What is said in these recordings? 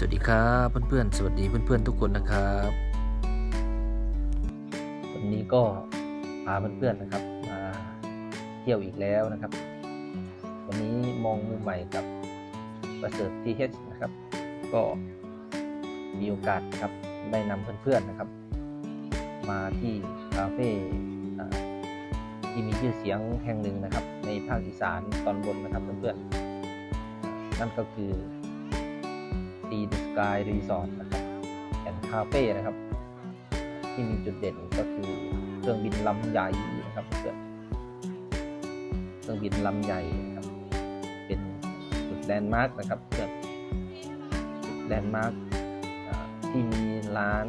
สวัสดีครับเพื่อนๆ สวัสดีเพื่อนๆทุกคนนะครับ วันนี้ก็พาเพื่อนๆนะครับมาเที่ยวอีกแล้วนะครับ วันนี้มองมุมใหม่กับประเสริฐทีเนะครับ ก็มีโอกาสครับได้นำเพื่อนๆนะครับ มาที่คาเฟ่ที่มีชื่อเสียงแห่งหนึ่งนะครับ ในภาคอีสานตอนบนนะครับเพื่อนๆนั่นก็คือ ดีดสกายรีสอร์ทนะครับแอนคาเฟ่นะครับ ที่มีจุดเด่นก็คือเครื่องบินลำใหญ่นะครับเพื่อนเครื่องบินลำใหญ่นะครับ เป็นจุดแลนด์มาร์กนะครับเพื่อนจุดแลนด์มาร์กที่มีร้าน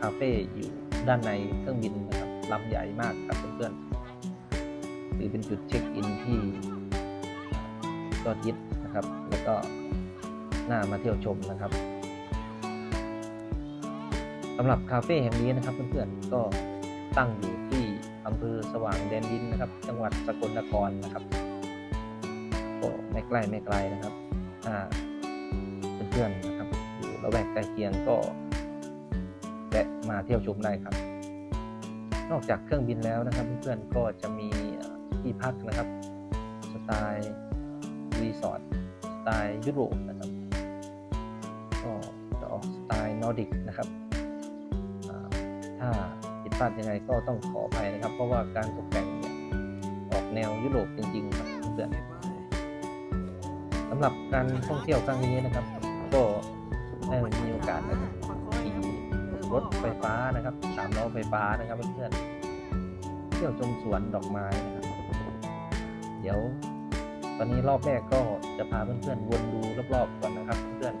คาเฟ่อยู่ด้านในเครื่องบินนะครับลำใหญ่มากครับเพื่อนๆถือเป็นจุดเช็คอินที่ยอดฮิตนะครับ แล้วก็ หน่ามาเที่ยวชมนะครับสำหรับคาเฟ่แห่งนี้นะครับเพื่อนๆก็ตั้งอยู่ที่อำเภอสว่างแดนดินนะครับ จังหวัดสกลนครนะครับก็ไม่ใกล้ไม่ไกลนะครับถ้าเพื่อนๆนะครับอยู่ละแวกใกล้เคียงก็แวะมาเที่ยวชมได้ครับ นอกจากเครื่องบินแล้วนะครับ เพื่อนๆก็จะมีที่พักนะครับ สไตล์รีสอร์ทสไตล์ยุโรปนะครับ จะออกสไตล์นอร์ดิกนะครับถ้าผิดพลาดยังไงก็ต้องขออภัยนะครับ เพราะว่าการตกแต่งเนี่ยออกแนวยุโรปจริง ๆ ครับเพื่อนสำหรับการท่องเที่ยวครั้งนี้นะครับ ก็ได้มีโอกาสนะครับขี่รถไฟฟ้านะครับสามล้อไฟฟ้านะครับเพื่อนๆเที่ยวชมสวนดอกไม้นะครับ เดี๋ยวตอนนี้รอบแรกก็จะพาเพื่อนๆวนดูรอบๆก่อนนะครับ เพื่อน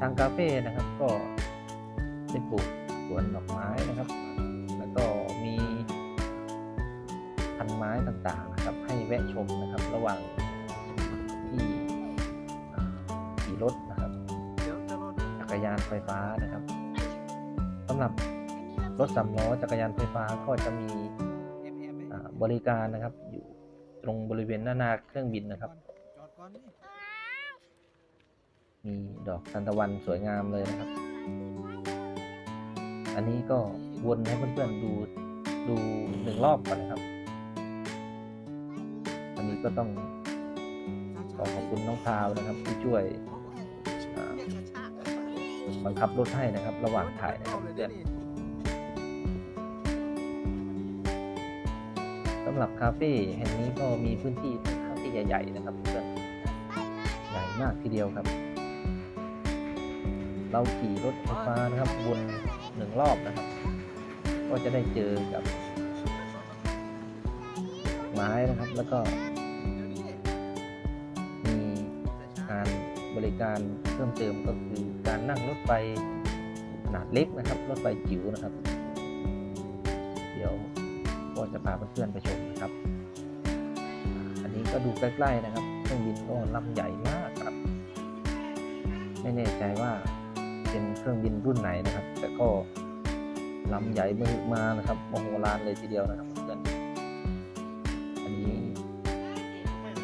ทางคาเฟ่นะครับก็ได้ปลูกสวนดอกไม้นะครับ แล้วก็มีพันไม้ต่างๆนะครับ ให้แวะชมนะครับ ระหว่างที่ขี่รถนะครับจักรยานไฟฟ้านะครับสำหรับรถสามล้อจักรยานไฟฟ้าก็จะมีบริการนะครับ อยู่ตรงบริเวณหน้าหน้าเครื่องบินนะครับ มีดอกทานตะวันสวยงามเลยนะครับ อันนี้ก็วนให้เพื่อนๆดูดูหนึ่งรอบก่อนนะครับ อันนี้ก็ต้องขอขอบคุณน้องพาวนะครับ ที่ช่วยบังคับรถให้นะครับ ระหว่างถ่ายนะครับเพื่อนสำหรับคาเฟ่แห่งนี้ก็มีพื้นที่ค่อนข้างที่ใหญ่ ๆ นะครับเพื่อนใหญ่มากทีเดียวครับ เราขี่รถไฟฟ้านะครับวนหนึ่งรอบนะครับ ก็จะได้เจอกับ ไม้นะครับแล้วก็ มีการบริการเพิ่มเติมก็คือการนั่งรถไฟขนาดเล็กนะครับ รถไฟจิ๋วนะครับ เดี๋ยวก็จะพาเพื่อนๆไปชมนะครับ อันนี้ก็ดูใกล้ๆนะครับเครื่องบินก็ลำใหญ่มากครับ ไม่แน่ใจว่า เป็นเครื่องบินรุ่นไหนนะครับ แต่ก็ลำใหญ่มือมานะครับโมโหลานเลยทีเดียวนะครับเพื่อนอันนี้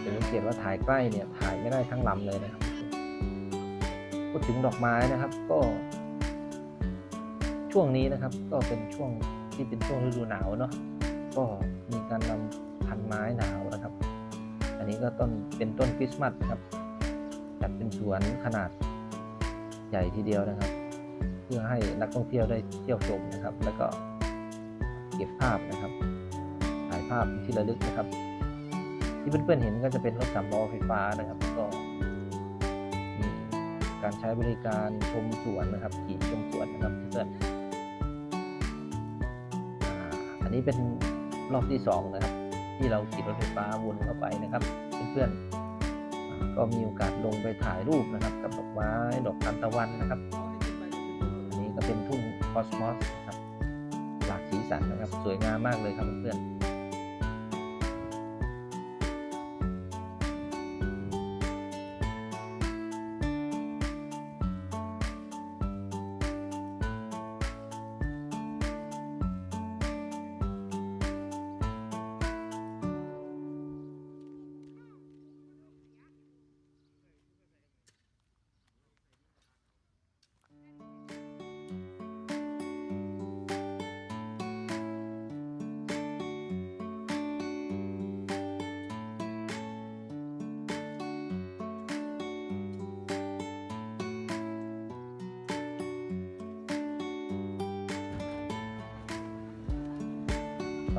จะสังเกตว่าถ่ายใกล้เนี่ยถ่ายไม่ได้ทั้งลำเลยนะครับพูดถึงดอกไม้นะครับก็ ช่วงนี้นะครับก็เป็นช่วงที่เป็นช่วงฤดูหนาวเนาะก็มีการนำพันไม้หนาวนะครับ อันนี้ก็ต้นเป็นต้นคริสต์มาสครับจัดเป็นสวนขนาด ใหญ่ทีเดียวนะครับ เพื่อให้นักท่องเที่ยวได้เที่ยวชมนะครับ แล้วก็เก็บภาพนะครับถ่ายภาพที่ระลึกนะครับ ที่เพื่อนๆเห็นก็จะเป็นรถสามล้อไฟฟ้านะครับ ก็มีการใช้บริการชมสวนนะครับขี่ชมสวนนะครับเพื่อนอันนี้เป็นรอบที่สองนะครับที่เราขี่รถไฟฟ้าวนเข้าไปนะครับ เพื่อนๆ ก็มีโอกาสลงไปถ่ายรูปนะครับ กับดอกไม้ดอกทานตะวันนะครับอันนี้ก็เป็นทุ่งคอสมอสนะครับหลากสีสันนะครับ สวยงามมากเลยครับเพื่อน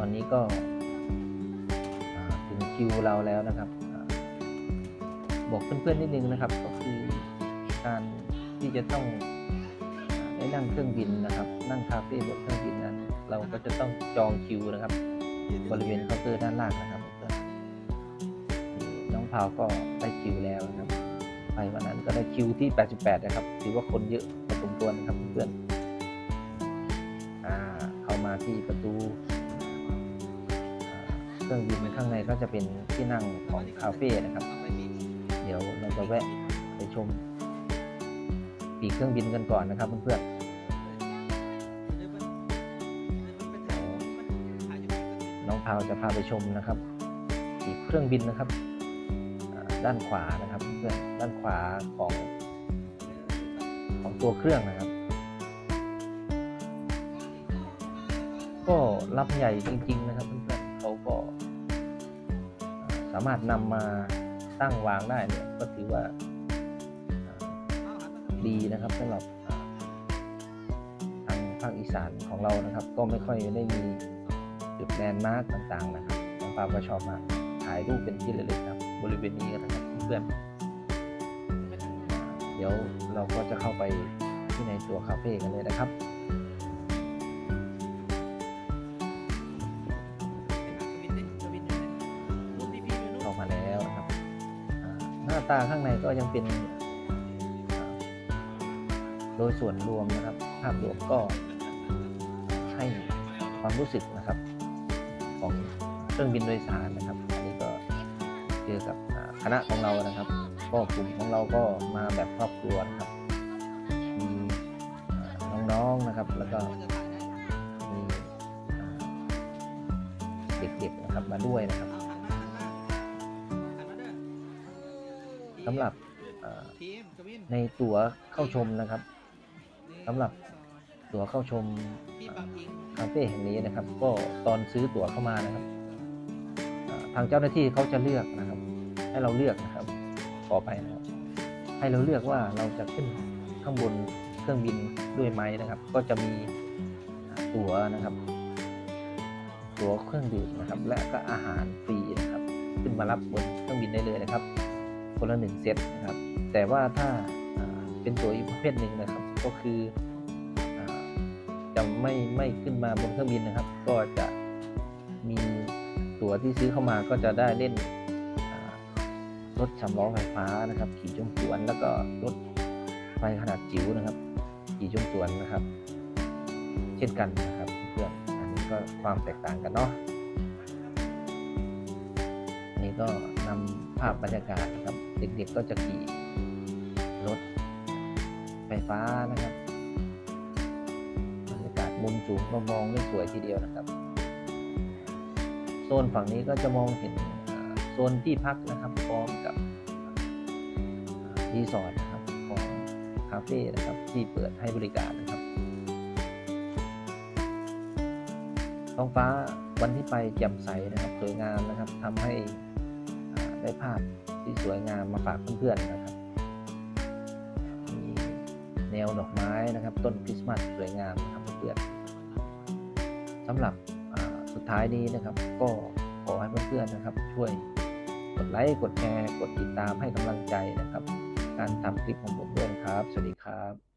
อนนี้ก็ถึงคิวเราแล้วนะครับ บอกเพื่อนๆนิดนึงนะครับ ก็คือการที่จะต้องได้นั่งเครื่องบินนะครับ นั่งคาเฟ่บนเครื่องบินนั้น เราก็จะต้องจองคิวนะครับ บริเวณเคาน์เตอร์ด้านล่างนะครับเพื่อนน้องพาวก็ได้คิวแล้วนะครับไปวันนั้นก็ได้คิวที่ 88 นะครับ ถือว่าคนเยอะพอสมควรนะครับเพื่อนอเข้ามาที่ประตู รื่องบินข้างในก็จะเป็นที่นั่งของคาเฟ่นะครับ เดี๋ยวเราจะแวะไปชมปีกเครื่องบินกันก่อนนะครับเพื่อนๆน้องพาวจะพาไปชมนะครับปีกเครื่องบินนะครับ ด้านขวานะครับเพื่อนด้านขวาของของตัวเครื่องนะครับก็รับใหญ่จริง ๆ นะครับเพื่อน สามารถนำมาตั้งวางได้เนี่ยก็ถือว่าดีนะครับสำหรับทางภาคอีสานของเรานะครับ ก็ไม่ค่อยได้มีจุดแลนด์มาร์กต่างๆนะครับน้องปาก็ชอบมากถ่ายรูปเป็นที่ระลึกครับบริเวณนี้นะครับเพื่อนเดี๋ยวเราก็จะเข้าไปที่ในตัวคาเฟ่กันเลยนะครับ ตาข้างในก็ยังเป็นโดยส่วนรวมนะครับ ภาพรวมก็ให้ความรู้สึกนะครับ ของเครื่องบินโดยสารนะครับ อันนี้ก็เจอกับคณะของเรานะครับ ก็กลุ่มของเราก็มาแบบครอบครัวนะครับมีน้องๆนะครับ แล้วก็มีเด็กๆนะครับมาด้วยนะครับ สำหรับในตั๋วเข้าชมนะครับสำหรับตั๋วเข้าชมคาเฟ่แห่งนี้นะครับ ก็ตอนซื้อตั๋วเข้ามานะครับทางเจ้าหน้าที่เขาจะเลือกนะครับ ให้เราเลือกนะครับต่อไปนะครับ ให้เราเลือกว่าเราจะขึ้นข้างบนเครื่องบินด้วยไหมนะครับ ก็จะมีตั๋วนะครับ ตั๋วเครื่องดื่มนะครับ และก็อาหารฟรีนะครับ ขึ้นมารับบนเครื่องบินได้เลยนะครับ คนละหนึ่งเซตนะครับ แต่ว่าถ้าเป็นตัวอีกประเภทหนึ่งนะครับ ก็คืออจะไม่ไม่ขึ้นมาบนเครื่องบินนะครับ ก็จะมีตั๋วที่ซื้อเข้ามาก็จะได้เล่นรถสำล้อไฟฟ้านะครับ ขี่ชมสวนแล้วก็รถไฟขนาดจิ๋วนะครับ ขี่ชมสวนนะครับ เช่นกันนะครับเพื่อนอันนี้ก็ความแตกต่างกันเนาะนี่ก็นำภาพบรรยากาศนะครับ เด็กๆก็จะขี่รถไฟฟ้านะครับบรรยากาศมุมสูงก็มองได้สวยทีเดียวนะครับ โซนฝั่งนี้ก็จะมองเห็นโซนที่พักนะครับพร้อมกับรีสอร์ทนะครับของคาเฟ่นะครับที่เปิดให้บริการนะครับท้องฟ้าวันที่ไปแจ่มใสนะครับสวยงามนะครับทำให้ได้ภาพ ที่สวยงามมาฝากเพื่อนๆนะครับ มีแนวดอกไม้นะครับ ต้นคริสต์มาสสวยงามนะครับเพื่อนๆสำหรับสุดท้ายนี้นะครับ ก็ขอให้เพื่อนๆนะครับ ช่วยกดไลค์กดแชร์กดติดตามให้กำลังใจนะครับ การทำคลิปของผมด้วยนครับ สวัสดีครับ